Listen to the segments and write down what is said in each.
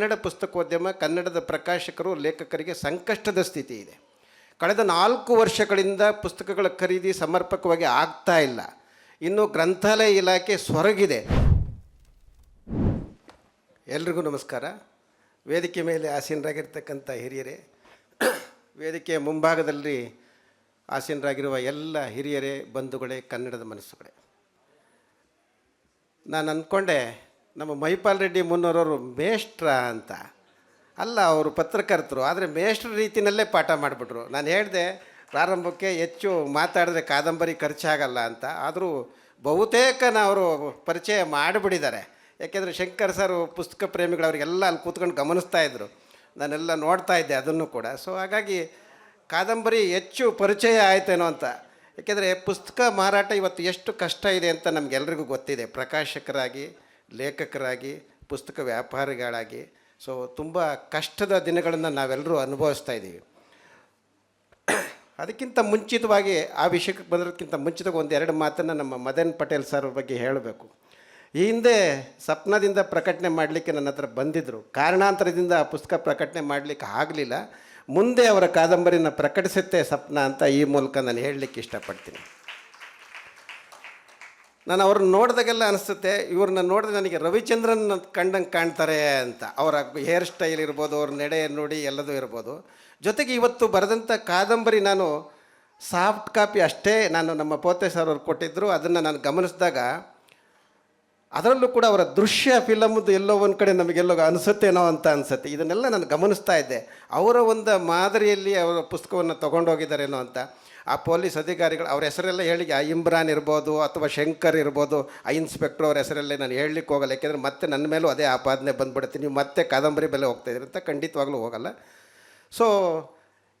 ಕನ್ನಡ ಪುಸ್ತಕೋದ್ಯಮ, ಕನ್ನಡದ ಪ್ರಕಾಶಕರು, ಲೇಖಕರಿಗೆ ಸಂಕಷ್ಟದ ಸ್ಥಿತಿ ಇದೆ. ಕಳೆದ ನಾಲ್ಕು ವರ್ಷಗಳಿಂದ ಪುಸ್ತಕಗಳ ಖರೀದಿ ಸಮರ್ಪಕವಾಗಿ ಆಗ್ತಾ ಇಲ್ಲ. ಇನ್ನು ಗ್ರಂಥಾಲಯ ಇಲಾಖೆ ಸೊರಗಿದೆ. ಎಲ್ರಿಗೂ ನಮಸ್ಕಾರ. ವೇದಿಕೆ ಮೇಲೆ ಆಸೀನರಾಗಿರ್ತಕ್ಕಂಥ ಹಿರಿಯರೇ, ವೇದಿಕೆಯ ಮುಂಭಾಗದಲ್ಲಿ ಆಸೀನರಾಗಿರುವ ಎಲ್ಲ ಹಿರಿಯರೇ, ಬಂಧುಗಳೇ, ಕನ್ನಡದ ಮನಸ್ಸುಗಳೇ. ನಾನು ಅಂದ್ಕೊಂಡೆ ನಮ್ಮ ಮಹಿಪಾಲ್ ರೆಡ್ಡಿ ಮುನ್ನೋರವರು ಮೇಷ್ಟ್ರ ಅಂತ. ಅಲ್ಲ, ಅವರು ಪತ್ರಕರ್ತರು, ಆದರೆ ಮೇಷ್ಟ್ರ ರೀತಿಯಲ್ಲೇ ಪಾಠ ಮಾಡಿಬಿಟ್ರು. ನಾನು ಹೇಳಿದೆ, ಪ್ರಾರಂಭಕ್ಕೆ ಹೆಚ್ಚು ಮಾತಾಡಿದ್ರೆ ಕಾದಂಬರಿ ಖರ್ಚಾಗಲ್ಲ ಅಂತ. ಆದರೂ ಬಹುತೇಕ ಅವರು ಪರಿಚಯ ಮಾಡಿಬಿಟ್ಟಿದ್ದಾರೆ ಯಾಕೆಂದರೆ ಶಂಕರ್ ಸರ್ ಪುಸ್ತಕ ಪ್ರೇಮಿಗಳು ಅವರಿಗೆಲ್ಲ ಅಲ್ಲಿ ಕೂತ್ಕೊಂಡು ಗಮನಿಸ್ತಾ ಇದ್ದರು ನಾನೆಲ್ಲ ನೋಡ್ತಾ ಇದ್ದೆ ಅದನ್ನು ಕೂಡ. ಸೊ ಹಾಗಾಗಿ ಕಾದಂಬರಿ ಹೆಚ್ಚು ಪರಿಚಯ ಆಯ್ತೇನೋ ಅಂತ. ಯಾಕೆಂದರೆ ಪುಸ್ತಕ ಮಾರಾಟ ಇವತ್ತು ಎಷ್ಟು ಕಷ್ಟ ಇದೆ ಅಂತ ನಮಗೆಲ್ರಿಗೂ ಗೊತ್ತಿದೆ. ಪ್ರಕಾಶಕರಾಗಿ ಲೇಖಕರಾಗಿ, ಪುಸ್ತಕ ವ್ಯಾಪಾರಿಗಳಾಗಿ ಸೊ ತುಂಬ ಕಷ್ಟದ ದಿನಗಳನ್ನು ನಾವೆಲ್ಲರೂ ಅನುಭವಿಸ್ತಾ ಇದ್ದೀವಿ. ಅದಕ್ಕಿಂತ ಮುಂಚಿತವಾಗಿ, ಆ ವಿಷಯಕ್ಕೆ ಬಂದಿರೋದಕ್ಕಿಂತ ಮುಂಚಿತವಾಗಿ ಒಂದು ಎರಡು ಮಾತನ್ನು ನಮ್ಮ ಮದನ್ ಪಟೇಲ್ ಸರ್ ಬಗ್ಗೆ ಹೇಳಬೇಕು. ಈ ಹಿಂದೆ ಸಪ್ನದಿಂದ ಪ್ರಕಟಣೆ ಮಾಡಲಿಕ್ಕೆ ನನ್ನ ಹತ್ರ ಬಂದಿದ್ದರು ಕಾರಣಾಂತರದಿಂದ ಆ ಪುಸ್ತಕ ಪ್ರಕಟಣೆ ಮಾಡಲಿಕ್ಕೆ ಆಗಲಿಲ್ಲ. ಮುಂದೆ ಅವರ ಕಾದಂಬರಿನ ಪ್ರಕಟಿಸುತ್ತೆ ಸಪ್ನ ಅಂತ ಈ ಮೂಲಕ ನಾನು ಹೇಳಲಿಕ್ಕೆ ಇಷ್ಟಪಡ್ತೀನಿ. ನಾನು ಅವ್ರನ್ನ ನೋಡಿದಾಗೆಲ್ಲ ಅನಿಸುತ್ತೆ, ಇವ್ರನ್ನ ನೋಡಿದ್ರೆ ನನಗೆ ರವಿಚಂದ್ರನ್ ಕಂಡಂಗೆ ಕಾಣ್ತಾರೆ ಅಂತ. ಅವರ ಹೇರ್ ಸ್ಟೈಲ್ ಇರ್ಬೋದು, ಅವ್ರ ನಡೆ ನೋಡಿ ಎಲ್ಲದೂ ಇರ್ಬೋದು. ಜೊತೆಗೆ ಇವತ್ತು ಬರೆದಂಥ ಕಾದಂಬರಿ ನಾನು ಸಾಫ್ಟ್ ಕಾಪಿ ಅಷ್ಟೇ ನಾನು ನಮ್ಮ ಪೋತೆ ಸರ್ ಅವ್ರು ಕೊಟ್ಟಿದ್ದರು ಅದನ್ನು ನಾನು ಗಮನಿಸಿದಾಗ ಅದರಲ್ಲೂ ಕೂಡ ಅವರ ದೃಶ್ಯ, ಫಿಲಮ್ದು ಎಲ್ಲೋ ಒಂದು ಕಡೆ ನಮಗೆಲ್ಲೋ ಅನಿಸುತ್ತೇನೋ ಅಂತ ಅನಿಸುತ್ತೆ. ಇದನ್ನೆಲ್ಲ ನಾನು ಗಮನಿಸ್ತಾ ಇದ್ದೆ. ಅವರ ಒಂದು ಮಾದರಿಯಲ್ಲಿ ಅವರ ಪುಸ್ತಕವನ್ನು ತೊಗೊಂಡೋಗಿದ್ದಾರೇನೋ ಅಂತ. ಆ ಪೊಲೀಸ್ ಅಧಿಕಾರಿಗಳು ಅವ್ರ ಹೆಸರೆಲ್ಲ ಹೇಳಿ, ಆ ಇಮ್ರಾನ್ ಇರ್ಬೋದು ಅಥವಾ ಶಂಕರ್ ಇರ್ಬೋದು, ಆ ಇನ್ಸ್ಪೆಕ್ಟ್ರ್ ಅವ್ರ ಹೆಸರಲ್ಲೇ ನಾನು ಹೇಳಲಿಕ್ಕೆ ಹೋಗಲ್ಲ. ಯಾಕೆಂದರೆ ಮತ್ತೆ ನನ್ನ ಮೇಲೂ ಅದೇ ಆಪಾದನೆ ಬಂದ್ಬಿಡುತ್ತೆ. ನೀವು ಮತ್ತೆ ಕಾದಂಬರಿ ಬೆಲೆ ಹೋಗ್ತಾ ಇದ್ದೀರಿ ಅಂತ ಖಂಡಿತವಾಗ್ಲೂ ಹೋಗಲ್ಲ. ಸೊ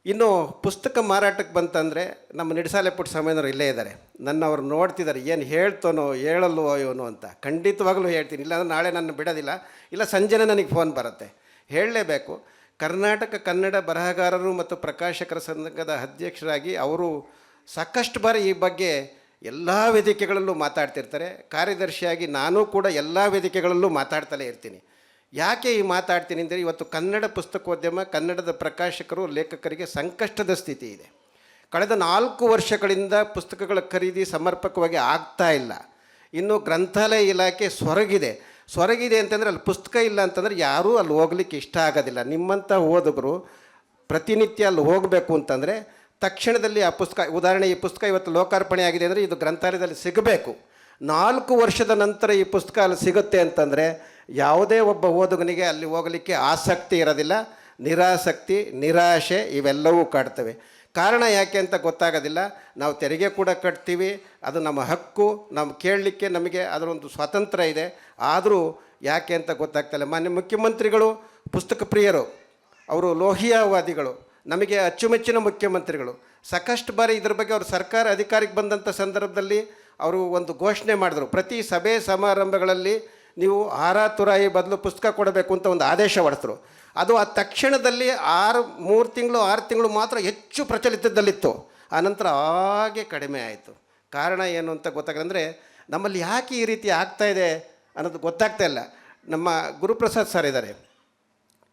ಇನ್ನು ಪುಸ್ತಕ ಮಾರಾಟಕ್ಕೆ ಬಂತಂದರೆ ನಮ್ಮ ನಿಡಸಾಲೆ ಪುಟ್ಟ ಸಮಯನವರು ಇಲ್ಲೇ ಇದ್ದಾರೆ. ನನ್ನ ಅವ್ರು ನೋಡ್ತಿದ್ದಾರೆ, ಏನು ಹೇಳ್ತಾನೋ, ಹೇಳಲ್ವೋ ಇವನು ಅಂತ. ಖಂಡಿತವಾಗಲೂ ಹೇಳ್ತೀನಿ, ಇಲ್ಲಾಂದ್ರೆ ನಾಳೆ ನನ್ನ ಬಿಡೋದಿಲ್ಲ. ಇಲ್ಲ, ಸಂಜೆನೇ ನನಗೆ ಫೋನ್ ಬರುತ್ತೆ. ಹೇಳಲೇಬೇಕು. ಕರ್ನಾಟಕ ಕನ್ನಡ ಬರಹಗಾರರು ಮತ್ತು ಪ್ರಕಾಶಕರ ಸಂಘದ ಅಧ್ಯಕ್ಷರಾಗಿ ಅವರು ಸಾಕಷ್ಟು ಬಾರಿ ಈ ಬಗ್ಗೆ ಎಲ್ಲ ವೇದಿಕೆಗಳಲ್ಲೂ ಮಾತಾಡ್ತಿರ್ತಾರೆ. ಕಾರ್ಯದರ್ಶಿಯಾಗಿ ನಾನು ಕೂಡ ಎಲ್ಲ ವೇದಿಕೆಗಳಲ್ಲೂ ಮಾತಾಡ್ತಲೇ ಇರ್ತೀನಿ. ಯಾಕೆ ಈ ಮಾತಾಡ್ತೀನಿ ಅಂದರೆ ಇವತ್ತು ಕನ್ನಡ ಪುಸ್ತಕೋದ್ಯಮ, ಕನ್ನಡದ ಪ್ರಕಾಶಕರು, ಲೇಖಕರಿಗೆ ಸಂಕಷ್ಟದ ಸ್ಥಿತಿ ಇದೆ. ಕಳೆದ ನಾಲ್ಕು ವರ್ಷಗಳಿಂದ ಪುಸ್ತಕಗಳ ಖರೀದಿ ಸಮರ್ಪಕವಾಗಿ ಆಗ್ತಾ ಇಲ್ಲ. ಇನ್ನು ಗ್ರಂಥಾಲಯ ಇಲಾಖೆ ಸೊರಗಿದೆ. ಸೊರಗಿದೆ ಅಂತಂದರೆ ಅಲ್ಲಿ ಪುಸ್ತಕ ಇಲ್ಲ ಅಂತಂದರೆ ಯಾರೂ ಅಲ್ಲಿ ಹೋಗ್ಲಿಕ್ಕೆ ಇಷ್ಟ ಆಗೋದಿಲ್ಲ. ನಿಮ್ಮಂಥ ಓದುಗರು ಪ್ರತಿನಿತ್ಯ ಅಲ್ಲಿ ಹೋಗಬೇಕು ಅಂತಂದರೆ ತಕ್ಷಣದಲ್ಲಿ ಆ ಪುಸ್ತಕ, ಉದಾಹರಣೆ, ಈ ಪುಸ್ತಕ ಇವತ್ತು ಲೋಕಾರ್ಪಣೆ ಆಗಿದೆ ಅಂದರೆ ಇದು ಗ್ರಂಥಾಲಯದಲ್ಲಿ ಸಿಗಬೇಕು. ನಾಲ್ಕು ವರ್ಷದ ನಂತರ ಈ ಪುಸ್ತಕ ಅಲ್ಲಿ ಸಿಗುತ್ತೆ ಅಂತಂದರೆ ಯಾವುದೇ ಒಬ್ಬ ಓದುಗನಿಗೆ ಅಲ್ಲಿ ಹೋಗಲಿಕ್ಕೆ ಆಸಕ್ತಿ ಇರೋದಿಲ್ಲ, ನಿರಾಸಕ್ತಿ, ನಿರಾಶೆ ಇವೆಲ್ಲವೂ ಕಾಡ್ತವೆ. ಕಾರಣ ಯಾಕೆ ಅಂತ ಗೊತ್ತಾಗೋದಿಲ್ಲ. ನಾವು ತೆರಿಗೆ ಕೂಡ ಕಟ್ತೀವಿ, ಅದು ನಮ್ಮ ಹಕ್ಕು ನಮ್ಮ ಕೇಳಲಿಕ್ಕೆ ನಮಗೆ ಅದರೊಂದು ಸ್ವಾತಂತ್ರ್ಯ ಇದೆ. ಆದರೂ ಯಾಕೆ ಅಂತ ಗೊತ್ತಾಗ್ತಾಯಿಲ್ಲ ಮಾನ್ಯ ಮುಖ್ಯಮಂತ್ರಿಗಳು, ಪುಸ್ತಕ ಪ್ರಿಯರು, ಅವರು ಲೋಹಿಯಾವಾದಿಗಳು, ನಮಗೆ ಅಚ್ಚುಮೆಚ್ಚಿನ ಮುಖ್ಯಮಂತ್ರಿಗಳು. ಸಾಕಷ್ಟು ಬಾರಿ ಇದ್ರ ಬಗ್ಗೆ ಅವರು ಸರ್ಕಾರ ಅಧಿಕಾರಕ್ಕೆ ಬಂದಂಥ ಸಂದರ್ಭದಲ್ಲಿ ಅವರು ಒಂದು ಘೋಷಣೆ ಮಾಡಿದ್ರು. ಪ್ರತಿ ಸಭೆ ಸಮಾರಂಭಗಳಲ್ಲಿ ನೀವು ಆರಾತುರಾಯಿ ಬದಲು ಪುಸ್ತಕ ಕೊಡಬೇಕು ಅಂತ ಒಂದು ಆದೇಶ ಹೊಡೆದ್ರು. ಅದು ಆ ತಕ್ಷಣದಲ್ಲಿ ಆರು, ಮೂರು ತಿಂಗಳು, ಆರು ತಿಂಗಳು ಮಾತ್ರ ಹೆಚ್ಚು ಪ್ರಚಲಿತದಲ್ಲಿತ್ತು. ಆನಂತರ ಹಾಗೆ ಕಡಿಮೆ ಆಯಿತು. ಕಾರಣ ಏನು ಅಂತ ಗೊತ್ತಾಗಂದರೆ ನಮ್ಮಲ್ಲಿ ಯಾಕೆ ಈ ರೀತಿ ಆಗ್ತಾಯಿದೆ ಅನ್ನೋದು ಗೊತ್ತಾಗ್ತಾ ಇಲ್ಲ. ನಮ್ಮ ಗುರುಪ್ರಸಾದ್ ಸರ್ ಇದ್ದಾರೆ.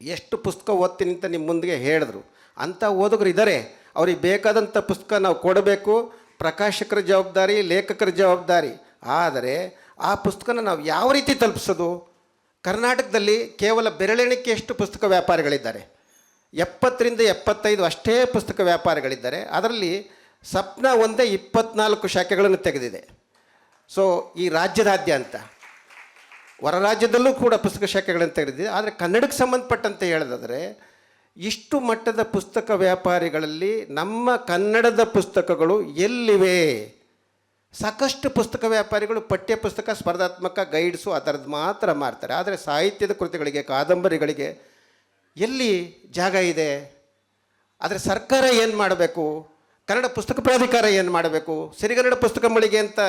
ಎಷ್ಟು ಪುಸ್ತಕ ಓದ್ತೀನಿ ಅಂತ ನಿಮ್ಮ ಮುಂದೆ ಹೇಳಿದ್ರು. ಅಂಥ ಓದುಗರು ಇದ್ದಾರೆ. ಅವ್ರಿಗೆ ಬೇಕಾದಂಥ ಪುಸ್ತಕ ನಾವು ಕೊಡಬೇಕು. ಪ್ರಕಾಶಕರ ಜವಾಬ್ದಾರಿ, ಲೇಖಕರ ಜವಾಬ್ದಾರಿ. ಆದರೆ ಆ ಪುಸ್ತಕನ ನಾವು ಯಾವ ರೀತಿ ತಲುಪಿಸೋದು? ಕರ್ನಾಟಕದಲ್ಲಿ ಕೇವಲ ಬೆರಳೆಣಿಕೆಯಷ್ಟು ಪುಸ್ತಕ ವ್ಯಾಪಾರಿಗಳಿದ್ದಾರೆ? ಎಪ್ಪತ್ತರಿಂದ ಎಪ್ಪತ್ತೈದು ಅಷ್ಟೇ ಪುಸ್ತಕ ವ್ಯಾಪಾರಿಗಳಿದ್ದಾರೆ. ಅದರಲ್ಲಿ ಸಪ್ನ ಒಂದೇ ಇಪ್ಪತ್ನಾಲ್ಕು ಶಾಖೆಗಳನ್ನು ತೆಗೆದಿದೆ. ಸೊ ಈ ರಾಜ್ಯದಾದ್ಯಂತ, ಹೊರ ರಾಜ್ಯದಲ್ಲೂ ಕೂಡ ಪುಸ್ತಕ ಶಾಖೆಗಳನ್ನು ತೆಗೆದಿದೆ. ಆದರೆ ಕನ್ನಡಕ್ಕೆ ಸಂಬಂಧಪಟ್ಟಂತೆ ಹೇಳೋದಾದರೆ ಇಷ್ಟು ಮಟ್ಟದ ಪುಸ್ತಕ ವ್ಯಾಪಾರಿಗಳಲ್ಲಿ ನಮ್ಮ ಕನ್ನಡದ ಪುಸ್ತಕಗಳು ಎಲ್ಲಿವೆ? ಸಾಕಷ್ಟು ಪುಸ್ತಕ ವ್ಯಾಪಾರಿಗಳು ಪಠ್ಯಪುಸ್ತಕ ಸ್ಪರ್ಧಾತ್ಮಕ, ಗೈಡ್ಸು, ಆ ಥರದ್ದು ಮಾತ್ರ ಮಾರ್ತಾರೆ. ಆದರೆ ಸಾಹಿತ್ಯದ ಕೃತಿಗಳಿಗೆ, ಕಾದಂಬರಿಗಳಿಗೆ ಎಲ್ಲಿ ಜಾಗ ಇದೆ? ಆದರೆ ಸರ್ಕಾರ ಏನು ಮಾಡಬೇಕು? ಕನ್ನಡ ಪುಸ್ತಕ ಪ್ರಾಧಿಕಾರ ಏನು ಮಾಡಬೇಕು? ಸಿರಿಗನ್ನಡ ಪುಸ್ತಕ ಮಳಿಗೆ ಅಂತ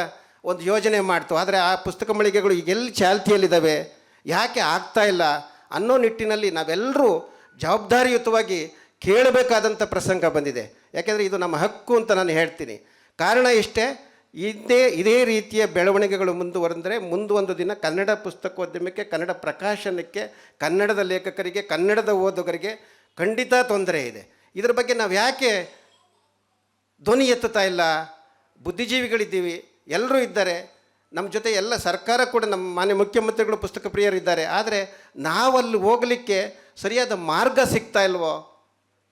ಒಂದು ಯೋಜನೆ ಮಾಡ್ತು. ಆದರೆ ಆ ಪುಸ್ತಕ ಮಳಿಗೆಗಳು ಎಲ್ಲಿ ಚಾಲ್ತಿಯಲ್ಲಿದ್ದಾವೆ? ಯಾಕೆ ಆಗ್ತಾ ಇಲ್ಲ? ಅನ್ನೋ ನಿಟ್ಟಿನಲ್ಲಿ ನಾವೆಲ್ಲರೂ ಜವಾಬ್ದಾರಿಯುತವಾಗಿ ಕೇಳಬೇಕಾದಂಥ ಪ್ರಸಂಗ ಬಂದಿದೆ. ಯಾಕೆಂದರೆ ಇದು ನಮ್ಮ ಹಕ್ಕು ಅಂತ ನಾನು ಹೇಳ್ತೀನಿ. ಕಾರಣ ಇಷ್ಟೇ, ಇದೇ ಇದೇ ರೀತಿಯ ಬೆಳವಣಿಗೆಗಳು ಮುಂದುವರೆದರೆ ಮುಂದೊಂದು ದಿನ ಕನ್ನಡ ಪುಸ್ತಕೋದ್ಯಮಕ್ಕೆ, ಕನ್ನಡ ಪ್ರಕಾಶನಕ್ಕೆ, ಕನ್ನಡದ ಲೇಖಕರಿಗೆ, ಕನ್ನಡದ ಓದುಗರಿಗೆ ಖಂಡಿತ ತೊಂದರೆ ಇದೆ. ಇದರ ಬಗ್ಗೆ ನಾವು ಯಾಕೆ ಧ್ವನಿ ಎತ್ತುತ್ತಾ ಇಲ್ಲ? ಬುದ್ಧಿಜೀವಿಗಳಿದ್ದೀವಿ, ಎಲ್ಲರೂ ಇದ್ದಾರೆ. ನಮ್ಮ ಜೊತೆ ಎಲ್ಲ ಸರ್ಕಾರ ಕೂಡ ನಮ್ಮ ಮಾನ್ಯ ಮುಖ್ಯಮಂತ್ರಿಗಳು ಪುಸ್ತಕ ಪ್ರಿಯರಿದ್ದಾರೆ. ಆದರೆ ನಾವಲ್ಲಿ ಹೋಗಲಿಕ್ಕೆ ಸರಿಯಾದ ಮಾರ್ಗ ಸಿಗ್ತಾ ಇಲ್ವೋ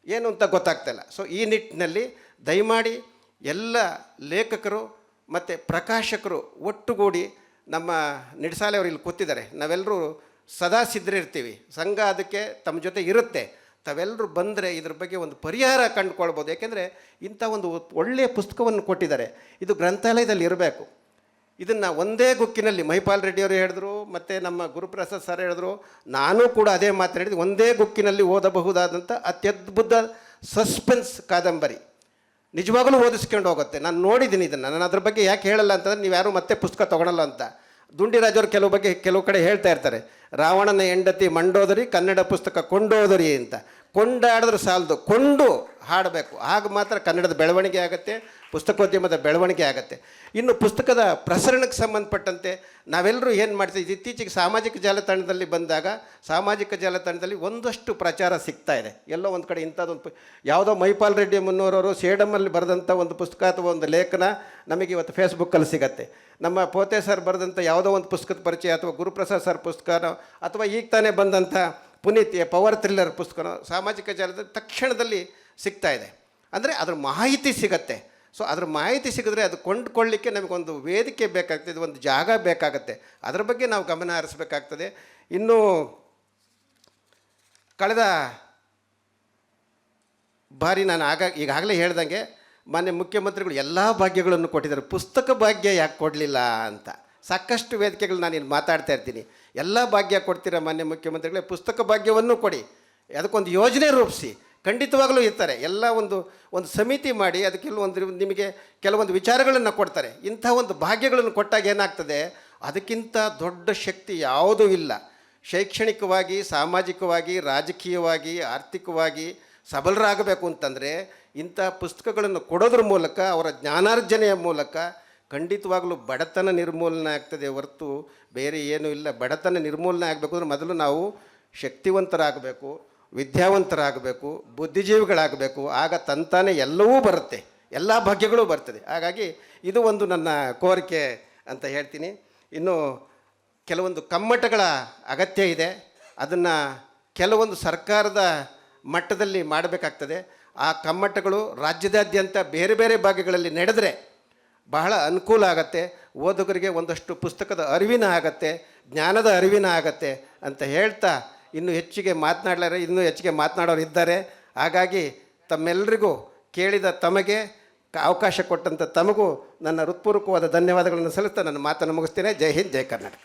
ಏನು ಅಂತ ಗೊತ್ತಾಗ್ತಾ ಇಲ್ಲ. ಸೊ ಈ ನಿಟ್ಟಿನಲ್ಲಿ ದಯಮಾಡಿ ಎಲ್ಲ ಲೇಖಕರು ಮತ್ತು ಪ್ರಕಾಶಕರು ಒಟ್ಟುಗೂಡಿ ನಮ್ಮ ನಿಡ್ಸಾಲೆ ಅವರು ಇಲ್ಲಿ ಕೂತಿದ್ದಾರೆ. ನಾವೆಲ್ಲರೂ ಸದಾ ಸಿದ್ಧರಿರ್ತೀವಿ ಸಂಘ ಅದಕ್ಕೆ ತಮ್ಮ ಜೊತೆ ಇರುತ್ತೆ. ತಾವೆಲ್ಲರೂ ಬಂದರೆ ಇದ್ರ ಬಗ್ಗೆ ಒಂದು ಪರಿಹಾರ ಕಂಡುಕೊಳ್ಬೋದು. ಯಾಕೆಂದರೆ ಇಂಥ ಒಂದು ಒಳ್ಳೆಯ ಪುಸ್ತಕವನ್ನು ಕೊಟ್ಟಿದ್ದಾರೆ. ಇದು ಗ್ರಂಥಾಲಯದಲ್ಲಿ ಇರಬೇಕು. ಇದನ್ನು ಒಂದೇ ಗುಕ್ಕಿನಲ್ಲಿ, ಮಹಿಪಾಲ್ ರೆಡ್ಡಿಯವರು ಹೇಳಿದ್ರು, ಮತ್ತು ನಮ್ಮ ಗುರುಪ್ರಸಾದ್ ಸರ್ ಹೇಳಿದ್ರು, ನಾನು ಕೂಡ ಅದೇ ಮಾತನಾಡಿದ್ದು ಒಂದೇ ಗುಕ್ಕಿನಲ್ಲಿ ಓದಬಹುದಾದಂಥ ಅತ್ಯದ್ಭುತ ಸಸ್ಪೆನ್ಸ್ ಕಾದಂಬರಿ. ನಿಜವಾಗಲೂ ಓದಿಸ್ಕೊಂಡು ಹೋಗುತ್ತೆ. ನಾನು ನೋಡಿದ್ದೀನಿ ಇದನ್ನು. ನಾನು ಅದ್ರ ಬಗ್ಗೆ ಯಾಕೆ ಹೇಳಲ್ಲ ಅಂತಂದರೆ, ನೀವು ಯಾರು ಮತ್ತೆ ಪುಸ್ತಕ ತೊಗೊಳಲ್ಲ ಅಂತ. ದುಂಡಿರಾಜವ್ರು ಕೆಲವು ಬಗ್ಗೆ, ಕೆಲವು ಕಡೆ ಹೇಳ್ತಾ ಇರ್ತಾರೆ. ರಾವಣನ ಹೆಂಡತಿ ಮಂಡೋದರಿ, ಕನ್ನಡ ಪುಸ್ತಕ ಕೊಂಡೋದರಿ ಅಂತ. ಕೊಂಡಾಡಿದ್ರೆ ಸಾಲದು. ಕೊಂಡು ಹಾಡಬೇಕು. ಆಗ ಮಾತ್ರ ಕನ್ನಡದ ಬೆಳವಣಿಗೆ ಆಗುತ್ತೆ, ಪುಸ್ತಕೋದ್ಯಮದ ಬೆಳವಣಿಗೆ ಆಗುತ್ತೆ. ಇನ್ನು ಪುಸ್ತಕದ ಪ್ರಸರಣಕ್ಕೆ ಸಂಬಂಧಪಟ್ಟಂತೆ ನಾವೆಲ್ಲರೂ ಏನು ಮಾಡ್ತೀವಿ? ಇತ್ತೀಚೆಗೆ ಸಾಮಾಜಿಕ ಜಾಲತಾಣದಲ್ಲಿ ಬಂದಾಗ, ಸಾಮಾಜಿಕ ಜಾಲತಾಣದಲ್ಲಿ ಒಂದಷ್ಟು ಪ್ರಚಾರ ಸಿಗ್ತಾ ಇದೆ. ಎಲ್ಲೋ ಒಂದು ಕಡೆ ಇಂಥದ್ದೊಂದು ಯಾವುದೋ ಮೈಪಾಲ್ ರೆಡ್ಡಿ ಮುನ್ನೂರವರು ಸೇಡಮಲ್ಲಿ ಬರೆದಂಥ ಒಂದು ಪುಸ್ತಕ ಅಥವಾ ಒಂದು ಲೇಖನ ನಮಗೆ ಇವತ್ತು ಫೇಸ್ಬುಕ್ಕಲ್ಲಿ ಸಿಗತ್ತೆ. ನಮ್ಮ ಪೋತೆ ಸರ್ ಬರೆದಂಥ ಯಾವುದೋ ಒಂದು ಪುಸ್ತಕದ ಪರಿಚಯ ಅಥವಾ ಗುರುಪ್ರಸಾದ್ ಸರ್ ಪುಸ್ತಕನೋ ಅಥವಾ ಈಗ ತಾನೇ ಬಂದಂಥ ಪುನೀತ್ ಪವರ್ ಥ್ರಿಲ್ಲರ್ ಪುಸ್ತಕನೋ ಸಾಮಾಜಿಕ ಜಾಲದಲ್ಲಿ ತಕ್ಷಣದಲ್ಲಿ ಸಿಗ್ತಾ ಇದೆ. ಅಂದರೆ ಅದ್ರ ಮಾಹಿತಿ ಸಿಗತ್ತೆ. ಸೊ ಅದ್ರ ಮಾಹಿತಿ ಸಿಗಿದ್ರೆ ಅದು ಕೊಂಡುಕೊಳ್ಳಿಕ್ಕೆ ನಮಗೊಂದು ವೇದಿಕೆ ಬೇಕಾಗ್ತದೆ ಒಂದು ಜಾಗ ಬೇಕಾಗತ್ತೆ. ಅದರ ಬಗ್ಗೆ ನಾವು ಗಮನ ಹರಿಸಬೇಕಾಗ್ತದೆ. ಇನ್ನು ಕಳೆದ ಬಾರಿ ನಾನು ಆಗ ಈಗಾಗಲೇ ಹೇಳ್ದಂಗೆ ಮಾನ್ಯ ಮುಖ್ಯಮಂತ್ರಿಗಳು ಎಲ್ಲ ಭಾಗ್ಯಗಳನ್ನು ಕೊಟ್ಟಿದ್ದಾರೆ. ಪುಸ್ತಕ ಭಾಗ್ಯ ಯಾಕೆ ಕೊಡಲಿಲ್ಲ ಅಂತ. ಸಾಕಷ್ಟು ವೇದಿಕೆಗಳು ನಾನು ಇಲ್ಲಿ ಮಾತಾಡ್ತಾ ಇರ್ತೀನಿ. ಎಲ್ಲ ಭಾಗ್ಯ ಕೊಡ್ತೀರಾ ಮಾನ್ಯ ಮುಖ್ಯಮಂತ್ರಿಗಳೇ? ಪುಸ್ತಕ ಭಾಗ್ಯವನ್ನು ಕೊಡಿ. ಅದಕ್ಕೊಂದು ಯೋಜನೆ ರೂಪಿಸಿ. ಖಂಡಿತವಾಗಲೂ ಇರ್ತಾರೆ. ಎಲ್ಲ ಒಂದು ಒಂದು ಸಮಿತಿ ಮಾಡಿ ಅದಕ್ಕೆ ಒಂದು ನಿಮಗೆ ಕೆಲವೊಂದು ವಿಚಾರಗಳನ್ನು ಕೊಡ್ತಾರೆ. ಇಂಥ ಒಂದು ಭಾಗ್ಯಗಳನ್ನು ಕೊಟ್ಟಾಗ ಏನಾಗ್ತದೆ? ಅದಕ್ಕಿಂತ ದೊಡ್ಡ ಶಕ್ತಿ ಯಾವುದೂ ಇಲ್ಲ. ಶೈಕ್ಷಣಿಕವಾಗಿ, ಸಾಮಾಜಿಕವಾಗಿ, ರಾಜಕೀಯವಾಗಿ, ಆರ್ಥಿಕವಾಗಿ ಸಬಲರಾಗಬೇಕು ಅಂತಂದರೆ ಇಂಥ ಪುಸ್ತಕಗಳನ್ನು ಕೊಡೋದ್ರ ಮೂಲಕ, ಅವರ ಜ್ಞಾನಾರ್ಜನೆಯ ಮೂಲಕ ಖಂಡಿತವಾಗಲೂ ಬಡತನ ನಿರ್ಮೂಲನೆ ಆಗ್ತದೆ ಹೊರತು ಬೇರೆ ಏನೂ ಇಲ್ಲ. ಬಡತನ ನಿರ್ಮೂಲನೆ ಆಗಬೇಕು ಅಂದರೆ ಮೊದಲು ನಾವು ಶಕ್ತಿವಂತರಾಗಬೇಕು, ವಿದ್ಯಾವಂತರಾಗಬೇಕು, ಬುದ್ಧಿಜೀವಿಗಳಾಗಬೇಕು. ಆಗ ತಂತಾನೆ ಎಲ್ಲವೂ ಬರುತ್ತೆ. ಎಲ್ಲ ಭಾಗ್ಯಗಳು ಬರ್ತದೆ. ಹಾಗಾಗಿ ಇದು ಒಂದು ನನ್ನ ಕೋರಿಕೆ ಅಂತ ಹೇಳ್ತೀನಿ. ಇನ್ನು ಕೆಲವೊಂದು ಕಮ್ಮಟಗಳ ಅಗತ್ಯ ಇದೆ. ಅದನ್ನು ಕೆಲವೊಂದು ಸರ್ಕಾರದ ಮಟ್ಟದಲ್ಲಿ ಮಾಡಬೇಕಾಗ್ತದೆ. ಆ ಕಮ್ಮಟಗಳು ರಾಜ್ಯದಾದ್ಯಂತ ಬೇರೆ ಬೇರೆ ಭಾಗಗಳಲ್ಲಿ ನಡೆದರೆ ಬಹಳ ಅನುಕೂಲ ಆಗತ್ತೆ. ಓದುಗರಿಗೆ ಒಂದಷ್ಟು ಪುಸ್ತಕದ ಅರಿವಿನ ಆಗತ್ತೆ, ಜ್ಞಾನದ ಅರಿವಿನ ಆಗತ್ತೆ ಅಂತ ಹೇಳ್ತಾ ಇನ್ನೂ ಹೆಚ್ಚಿಗೆ ಮಾತನಾಡಲಾರೆ, ಇನ್ನೂ ಹೆಚ್ಚಿಗೆ ಮಾತನಾಡೋರು ಇದ್ದಾರೆ. ಹಾಗಾಗಿ ತಮ್ಮೆಲ್ಲರಿಗೂ ಕೇಳಿದ ತಮಗೆ ಅವಕಾಶ ಕೊಟ್ಟಂಥ ತಮಗೂ ನನ್ನ ಹೃತ್ಪೂರ್ವಕವಾದ ಧನ್ಯವಾದಗಳನ್ನು ಸಲ್ಲಿಸ್ತಾ ನನ್ನ ಮಾತನ್ನು ಮುಗಿಸ್ತೇನೆ. ಜೈ ಹಿಂದ್, ಜೈ ಕರ್ನಾಟಕ.